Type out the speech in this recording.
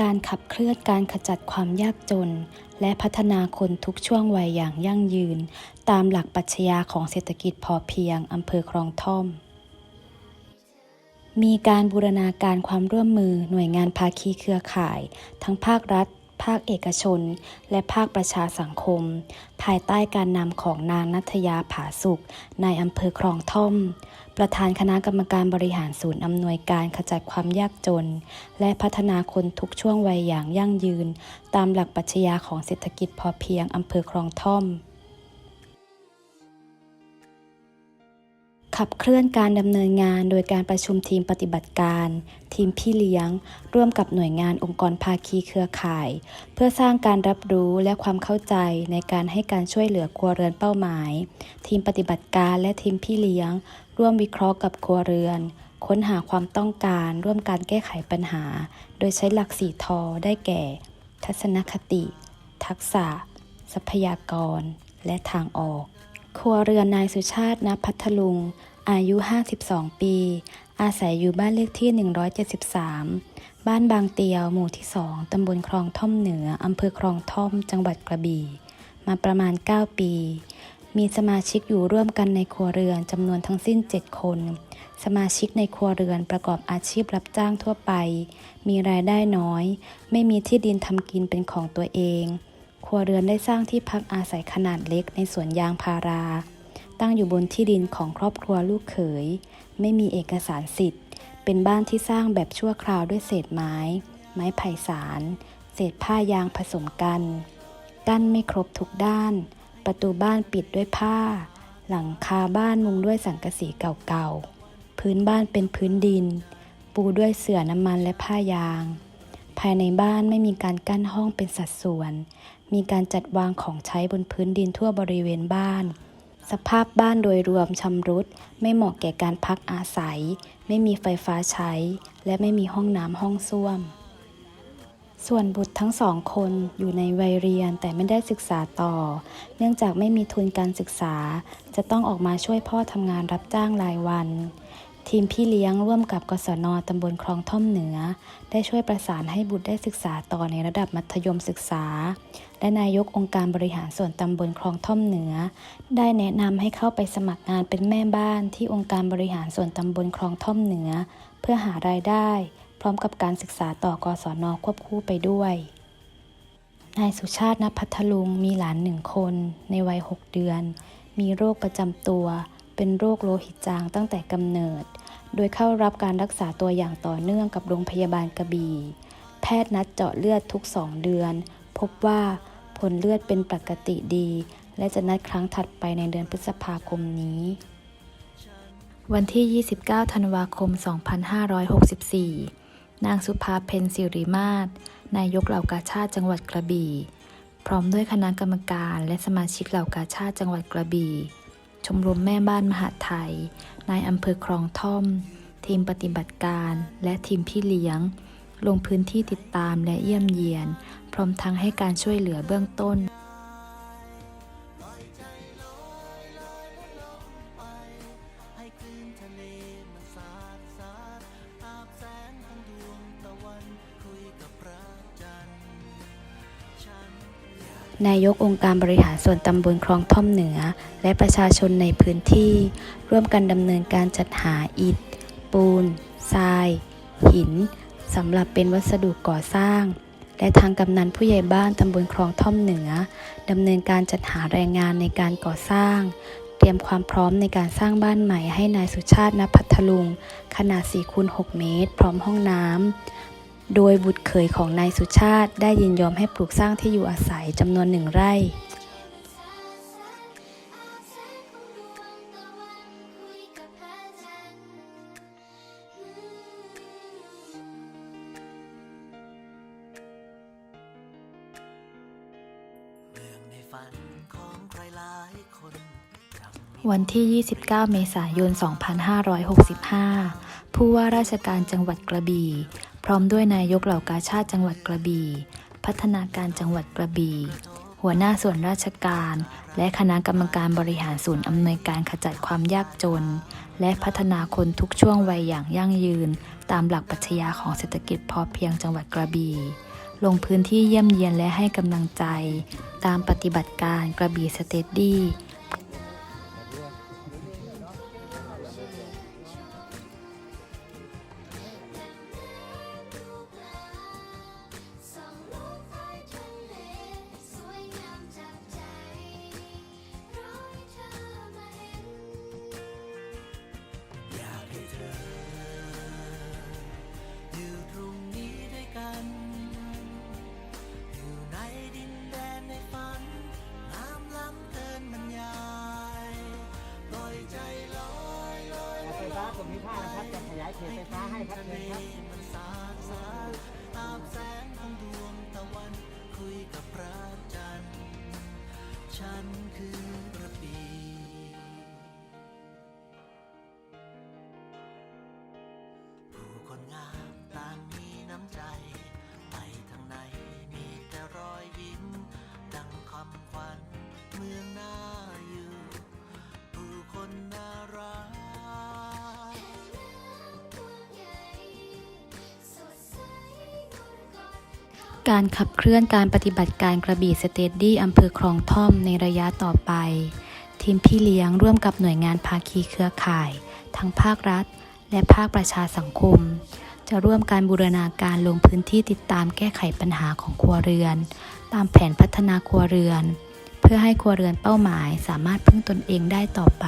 การขับเคลื่อนการขจัดความยากจน และพัฒนาคนทุกช่วงวัยอย่างยั่งยืน ตามหลักปรัชญาของเศรษฐกิจพอเพียงอำเภอคลองท่อม มีการบูรณาการความร่วมมือหน่วยงานภาคีเครือข่าย ทั้งภาครัฐ ภาคเอกชน และภาคประชาสังคม ภายใต้การนำของนางนัทยาผาสุขในอำเภอคลองท่อม ประธานคณะกรรมการบริหารศูนย์อำนวยการขจัดความยากจน และพัฒนาคนทุกช่วงวัยอย่างยั่งยืน ตามหลักปรัชญาของเศรษฐกิจพอเพียงอำเภอคลองท่อม ขับเคลื่อนการดำเนินงานโดยการประชุมทีมปฏิบัติการ ทีมพี่เลี้ยง ร่วมกับหน่วยงานองค์กรภาคีเครือข่าย เพื่อสร้างการรับรู้และความเข้าใจในการให้การช่วยเหลือครัวเรือนเป้าหมาย ทีมปฏิบัติการและทีมพี่เลี้ยง ร่วมวิเคราะห์กับครัวเรือน ค้นหาความต้องการ ร่วมการแก้ไขปัญหา โดยใช้หลักสี่ทอได้แก่ ทัศนคติ ทักษะ ทรัพยากร และทางออก ครัวเรือนนายสุชาติณพัทลุง อายุ 52 ปี อาศัยอยู่บ้านเลขที่ 173 บ้านบางเตียว หมู่ที่ 2 ตำบลคลองท่อมเหนือ อำเภอคลองท่อม จังหวัดกระบี่ มาประมาณ 9 ปี มีสมาชิกอยู่ร่วมกันในครัวเรือนจำนวนทั้งสิ้น 7 คน สมาชิกในครัวเรือนประกอบอาชีพรับจ้างทั่วไป มีรายได้น้อย ไม่มีที่ดินทำกินเป็นของตัวเอง ครัวเรือนได้สร้างที่พักอาศัยขนาดเล็กในสวนยางพารา ตั้งอยู่บนที่ดินของครอบครัวลูกเขย ไม่มีเอกสารสิทธิ์ เป็นบ้านที่สร้างแบบชั่วคราวด้วยเศษไม้ ไม้ไผ่สาร เศษผ้ายางผสมกัน กั้นไม่ครบทุกด้าน ประตูบ้านปิดด้วยผ้า หลังคาบ้านมุงด้วยสังกะสีเก่าๆ พื้นบ้านเป็นพื้นดิน ปูด้วยเสื่อน้ำมันและผ้ายาง ภายในบ้านไม่มีการกั้นห้องเป็นสัดส่วน มีการจัดวางของใช้บนพื้นดินทั่วบริเวณบ้าน สภาพบ้านโดยรวมชำรุด ไม่เหมาะแก่การพักอาศัย ไม่มีไฟฟ้าใช้ และไม่มีห้องน้ำห้องส้วม ส่วนบุตรทั้งสองคนอยู่ในวัยเรียนแต่ไม่ได้ศึกษาต่อ เนื่องจากไม่มีทุนการศึกษา จะต้องออกมาช่วยพ่อทำงานรับจ้างรายวัน ทีมพี่เลี้ยงร่วมกับกศนตำบลคลองท่อมเหนือ ได้ช่วยประสานให้บุตรได้ศึกษาต่อในระดับมัธยมศึกษา และนายกองค์การบริหารส่วนตำบลคลองท่อมเหนือ ได้แนะนำให้เข้าไปสมัครงานเป็นแม่บ้านที่องค์การบริหารส่วนตำบลคลองท่อมเหนือ เพื่อหารายได้ พร้อมกับการศึกษาต่อกศนควบคู่ไปด้วยนายสุชาติณพัทลุงมีหลานหนึ่งคนในวัย 6 เดือน มีโรคประจำตัว เป็นโรคโลหิตจางตั้งแต่กำเนิด โดยเข้ารับการรักษาตัวอย่างต่อเนื่องกับโรงพยาบาลกระบี่ แพทย์นัดเจาะเลือดทุก2เดือน พบว่าผลเลือดเป็นปกติดี และจะนัดครั้งถัดไปในเดือนพฤษภาคมนี้ วันที่ 29 ธันวาคม 2564 นางสุภาเพนสิริมาศ นายกเหล่ากาชาติจังหวัดกระบี่ พร้อมด้วยคณะกรรมการและสมาชิกเหล่ากาชาติจังหวัดกระบี่ ชมรมแม่บ้านมหาไทย นายอำเภอคลองท่อม ทีมปฏิบัติการและทีมพี่เลี้ยง ลงพื้นที่ติดตามและเยี่ยมเยียน พร้อมทั้งให้การช่วยเหลือเบื้องต้น นายกองค์การบริหารส่วนตำบลคลองท่อมเหนือ และประชาชนในพื้นที่ ร่วมกันดำเนินการจัดหาอิฐ ปูน ทราย หินสำหรับเป็นวัสดุก่อสร้าง และทางกำนันผู้ใหญ่บ้านตำบลคลองท่อมเหนือดำเนินการจัดหาแรงงานในการก่อสร้าง เตรียมความพร้อมในการสร้างบ้านใหม่ให้นายสุชาติณพัทลุง ขนาด4คูณ6เมตร พร้อมห้องน้ำ โดยบุตรเขยของนายสุชาติได้ยินยอมให้ปลูกสร้างที่อยู่อาศัยจำนวนหนึ่งไร่วันที่ 29 เมษายน 2565 ผู้ว่าราชการจังหวัดกระบี่ พร้อมด้วยนายกเหล่ากาชาติจังหวัดกระบี่ พัฒนาการจังหวัดกระบี่หัวหน้าส่วนราชการ และคณะกรรมการบริหารศูนย์อำนวยการขจัดความยากจน และพัฒนาคนทุกช่วงวัยอย่างยั่งยืน ตามหลักปรัชญาของเศรษฐกิจพอเพียงจังหวัดกระบี่ลงพื้นที่เยี่ยมเยียนและให้กำลังใจ ตามปฏิบัติการกระบี่สเตดดี้ ส่วนมิภานะครับจะขยายเขตไฟฟ้าให้ครับเชิญครับมันสาสายตามแสงของดวงตะวัน คุยกับพระจันทร์ฉันคือกระปีผู้คนงามต่างมีน้ำใจ การขับเคลื่อนการปฏิบัติการกระบี่สเตดดี้อำเภอคลองท่อมในระยะต่อไป ทีมพี่เลี้ยงร่วมกับหน่วยงานภาคีเครือข่าย ทั้งภาครัฐ และภาคประชาสังคม จะร่วมการบูรณาการลงพื้นที่ติดตามแก้ไขปัญหาของครัวเรือน ตามแผนพัฒนาครัวเรือน เพื่อให้ครัวเรือนเป้าหมายสามารถพึ่งตนเองได้ต่อไป